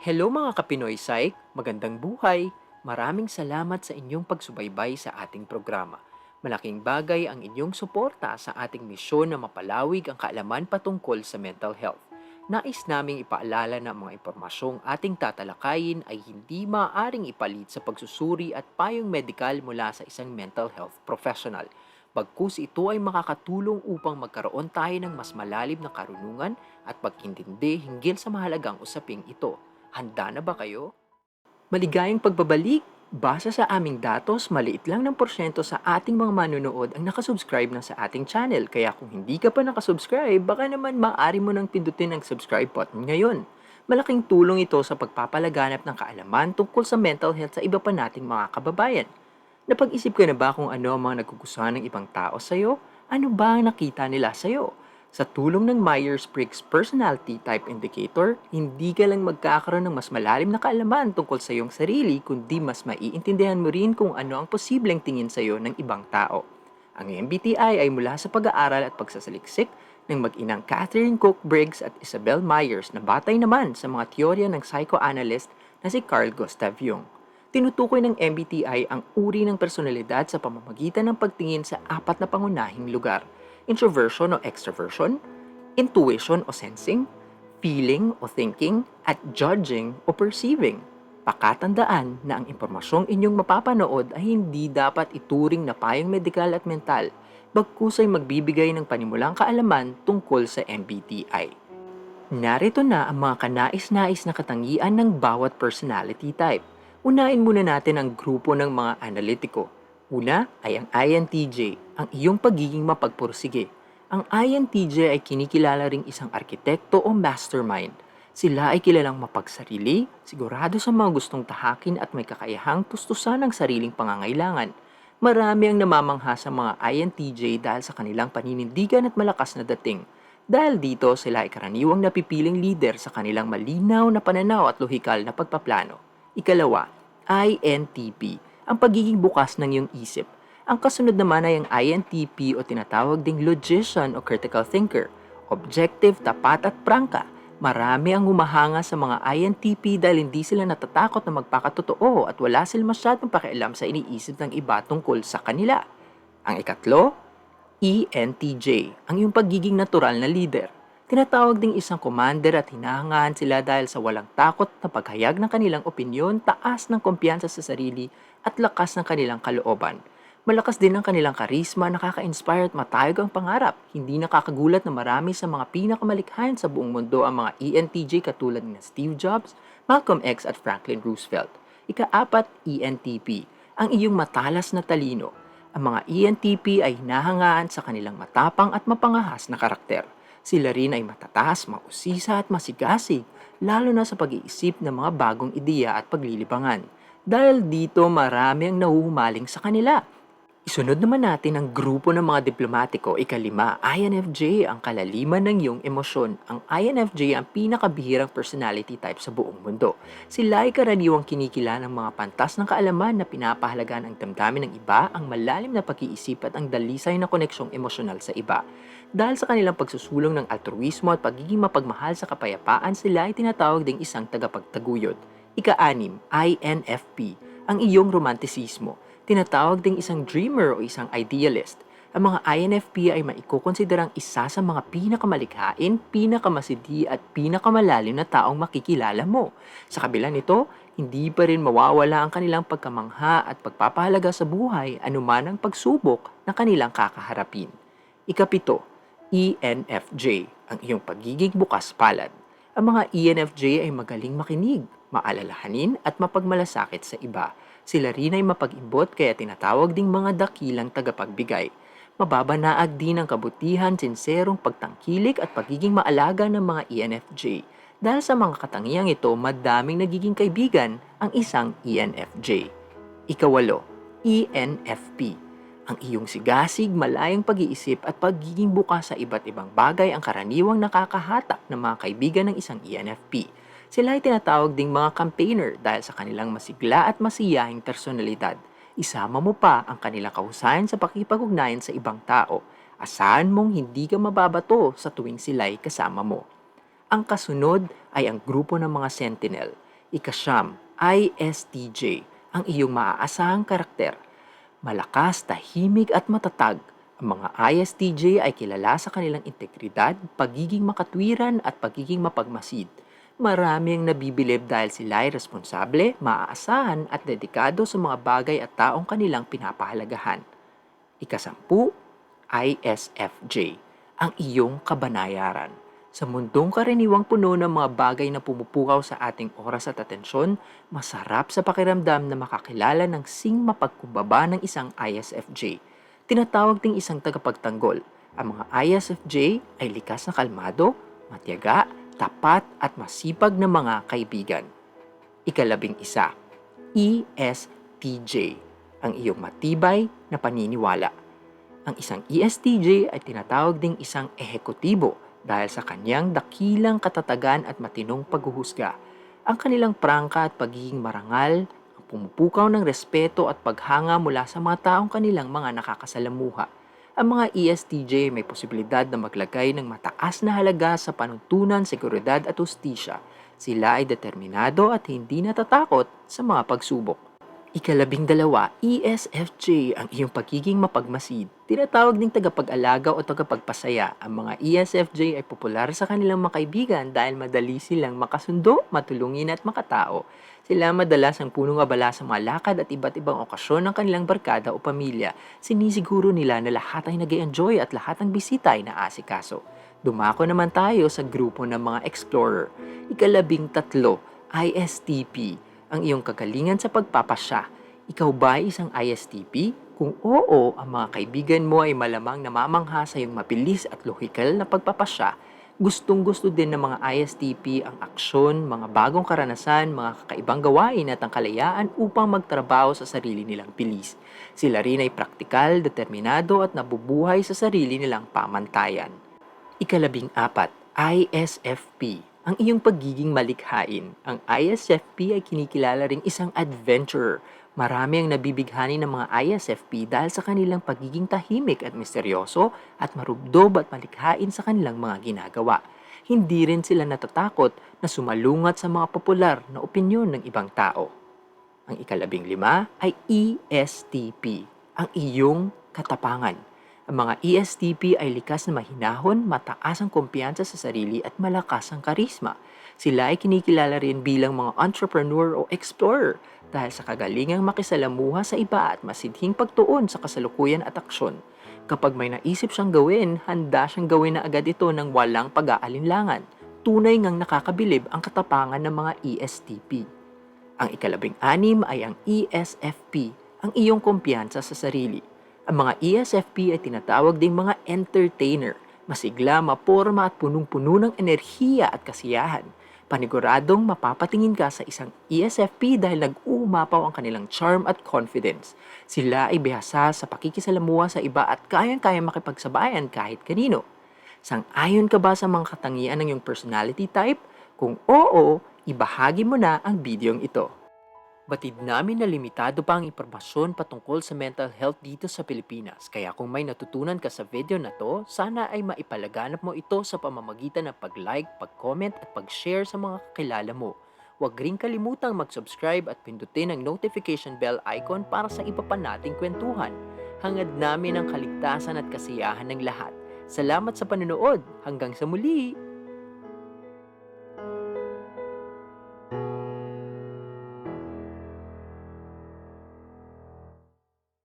Hello mga Kapinoy Psych, magandang buhay. Maraming salamat sa inyong pagsubaybay sa ating programa. Malaking bagay ang inyong suporta sa ating misyon na mapalawig ang kaalaman patungkol sa mental health. Nais naming ipaalala na mga impormasyong ating tatalakayin ay hindi maaaring ipalit sa pagsusuri at payong medikal mula sa isang mental health professional. Bagkus ito ay makakatulong upang magkaroon tayo ng mas malalim na karunungan at pagkintindi hinggil sa mahalagang usaping ito. Handa na ba kayo? Maligayang pagbabalik! Base sa aming datos, maliit lang ng porsyento sa ating mga manonood ang nakasubscribe na sa ating channel. Kaya kung hindi ka pa nakasubscribe, baka naman maaari mo nang pindutin ang subscribe button ngayon. Malaking tulong ito sa pagpapalaganap ng kaalaman tungkol sa mental health sa iba pa nating mga kababayan. Napag-isip ka na ba kung ano ang mga nagugustuhan ng ibang tao sa'yo? Ano ba ang nakita nila sa'yo? Sa tulong ng Myers-Briggs Personality Type Indicator, hindi ka lang magkakaroon ng mas malalim na kaalaman tungkol sa iyong sarili, kundi mas maiintindihan mo rin kung ano ang posibleng tingin sa iyo ng ibang tao. Ang MBTI ay mula sa pag-aaral at pagsasaliksik ng mag-inang Catherine Cook Briggs at Isabel Myers na batay naman sa mga teorya ng psychoanalyst na si Carl Gustav Jung. Tinutukoy ng MBTI ang uri ng personalidad sa pamamagitan ng pagtingin sa apat na pangunahing lugar – introversion o extroversion, intuition o sensing, feeling o thinking, at judging o perceiving. Pakatandaan na ang impormasyong inyong mapapanood ay hindi dapat ituring na payong medikal at mental, bagkus ay magbibigay ng panimulang kaalaman tungkol sa MBTI. Narito na ang mga kanais-nais na katangian ng bawat personality type. Unahin muna natin ang grupo ng mga analitiko Una ay ang INTJ, ang iyong pagiging mapagpursige. Ang INTJ ay kinikilala ring isang arkitekto o mastermind. Sila ay kilalang mapagsarili, sigurado sa mga gustong tahakin at may kakayahang tustusan ang sariling pangangailangan. Marami ang namamangha sa mga INTJ dahil sa kanilang paninindigan at malakas na dating. Dahil dito, sila ay karaniwang napipiling leader sa kanilang malinaw na pananaw at lohikal na pagpaplano. Ikalawa, INTP ang pagiging bukas ng iyong isip. Ang kasunod naman ay ang INTP o tinatawag ding logician o critical thinker. Objective, tapat at prangka. Marami ang humahanga sa mga INTP dahil hindi sila natatakot na magpakatotoo at wala silang masyadong pakialam sa iniisip ng iba tungkol sa kanila. Ang ikatlo, ENTJ, ang iyong pagiging natural na leader. Tinatawag ding isang commander at hinahangaan sila dahil sa walang takot na paghayag ng kanilang opinyon, taas ng kumpiyansa sa sarili at lakas ng kanilang kalooban. Malakas din ang kanilang karisma, nakaka-inspire at matayog ang pangarap. Hindi nakakagulat na marami sa mga pinakamalikhayan sa buong mundo ang mga ENTJ katulad ni Steve Jobs, Malcolm X at Franklin Roosevelt. Ika-apat, ENTP, ang iyong matalas na talino. Ang mga ENTP ay hinahangaan sa kanilang matapang at mapangahas na karakter. Sila rin ay matataas, mausisa at masigasig, lalo na sa pag-iisip ng mga bagong ideya at paglilibangan dahil dito marami ang nahuhumaling sa kanila. Isunod naman natin ang grupo ng mga diplomatiko, ikalima, INFJ, ang kalaliman ng iyong emosyon. Ang INFJ ang pinakabihirang personality type sa buong mundo. Sila ay karaniwang kinikila ng mga pantas ng kaalaman na pinapahalagan ang damdamin ng iba, ang malalim na pag-iisip at ang dalisay na koneksyong emosyonal sa iba. Dahil sa kanilang pagsusulong ng altruismo at pagiging mapagmahal sa kapayapaan, sila ay tinatawag ding isang tagapagtaguyod. Ika-anim, INFP, ang iyong romantisismo. Tinatawag ding isang dreamer o isang idealist. Ang mga INFP ay maikukonsiderang isa sa mga pinakamalikhain, pinakamasidi at pinakamalalim na taong makikilala mo. Sa kabila nito, hindi pa rin mawawala ang kanilang pagkamangha at pagpapahalaga sa buhay anuman ang pagsubok na kanilang kakaharapin. Ikapito, ENFJ, ang iyong pagiging bukas palad. Ang mga ENFJ ay magaling makinig, maalalahanin at mapagmalasakit sa iba. Sila rin ay mapag-imbot kaya tinatawag ding mga dakilang tagapagbigay. Mababanaag din ang kabutihan, sinserong pagtangkilik at pagiging maalaga ng mga ENFJ. Dahil sa mga katangiang ito, madaming nagiging kaibigan ang isang ENFJ. Ikawalo, ENFP. Ang iyong sigasig, malayang pag-iisip at pagiging bukas sa iba't ibang bagay ang karaniwang nakakahatak ng mga kaibigan ng isang ENFP. Sila ay tinatawag ding mga campaigner dahil sa kanilang masigla at masiyahing personalidad. Isama mo pa ang kanilang kahusayan sa pakipag-ugnayan sa ibang tao. Asahan mong hindi ka mababato sa tuwing sila'y kasama mo. Ang kasunod ay ang grupo ng mga sentinel. Ikasyam, ISTJ, ang iyong maaasahang karakter. Malakas, tahimik at matatag. Ang mga ISTJ ay kilala sa kanilang integridad, pagiging makatwiran at pagiging mapagmasid. Marami ang nabibilib dahil sila ay responsable, maaasahan at dedikado sa mga bagay at taong kanilang pinapahalagahan. Ikasampu, ISFJ, ang iyong kabanayaran. Sa mundong karaniwang puno ng mga bagay na pumupukaw sa ating oras at atensyon, masarap sa pakiramdam na makakilala ng sing mapagkumbaba ng isang ISFJ. Tinatawag ding isang tagapagtanggol. Ang mga ISFJ ay likas na kalmado, matyaga, tapat at masipag na mga kaibigan. Ikalabing isa, ESTJ, ang iyong matibay na paniniwala. Ang isang ESTJ ay tinatawag ding isang ehekutibo dahil sa kanyang dakilang katatagan at matinong paghuhusga. Ang kanilang prangka at pagiging marangal, ang pumupukaw ng respeto at paghanga mula sa mga taong kanilang mga nakakasalamuha. Ang mga ESTJ may posibilidad na maglagay ng mataas na halaga sa panuntunan, seguridad at ustisya. Sila ay determinado at hindi natatakot sa mga pagsubok. Ikalabing dalawa, ESFJ ang iyong pagiging mapagmasid. Tinatawag ding tagapag-alaga o tagapagpasaya. Ang mga ESFJ ay popular sa kanilang mga kaibigan dahil madali silang makasundo, matulungin at makatao. Sila madalas ang punong abala sa mga lakad at iba't ibang okasyon ng kanilang barkada o pamilya. Sinisiguro nila na lahat ay nag enjoy at lahat ng bisita ay naasikaso. Dumako naman tayo sa grupo ng mga explorer. Ikalabing tatlo, ISTP, ang iyong kagalingan sa pagpapasya. Ikaw ba ay isang ISTP? Kung oo, ang mga kaibigan mo ay malamang namamangha sa iyong mabilis at lohikal na pagpapasya. Gustong gusto din ng mga ISTP ang aksyon, mga bagong karanasan, mga kakaibang gawain at ang kalayaan upang magtrabaho sa sarili nilang bilis. Sila rin ay praktikal, determinado at nabubuhay sa sarili nilang pamantayan. Ikalabing apat, ISFP, ang iyong pagiging malikhain. Ang ISFP ay kinikilala ring isang adventurer. Marami ang nabibighani ng mga ISFP dahil sa kanilang pagiging tahimik at misteryoso at marubdob at malikhain sa kanilang mga ginagawa. Hindi rin sila natatakot na sumalungat sa mga popular na opinyon ng ibang tao. Ang ikalabing lima ay ESTP, ang iyong katapangan. Ang mga ESTP ay likas na mahinahon, mataas ang kumpiyansa sa sarili at malakas ang karisma. Sila ay kinikilala rin bilang mga entrepreneur o explorer dahil sa kagalingang makisalamuha sa iba at masidhing pagtuon sa kasalukuyan at aksyon. Kapag may naisip siyang gawin, handa siyang gawin na agad ito ng walang pag-aalinlangan. Tunay ngang nakakabilib ang katapangan ng mga ESTP. Ang ikalabing anim ay ang ESFP, ang iyong kumpiyansa sa sarili. Ang mga ESFP ay tinatawag ding mga entertainer, masigla, maporma at punong-puno ng enerhiya at kasiyahan. Paniguradong mapapatingin ka sa isang ESFP dahil nag-uumapaw ang kanilang charm at confidence. Sila ay bihasa sa pakikisalamuha sa iba at kayang-kayang makipagsabayan kahit kanino. Sang-ayon ka ba sa mga katangian ng iyong personality type? Kung oo, ibahagi mo na ang videong ito. Batid namin na limitado pa ang impormasyon patungkol sa mental health dito sa Pilipinas. Kaya kung may natutunan ka sa video na to, sana ay maipalaganap mo ito sa pamamagitan ng pag-like, pag-comment at pag-share sa mga kakilala mo. Huwag rin kalimutang mag-subscribe at pindutin ang notification bell icon para sa iba pa nating kwentuhan. Hangad namin ang kaligtasan at kasiyahan ng lahat. Salamat sa panonood. Hanggang sa muli!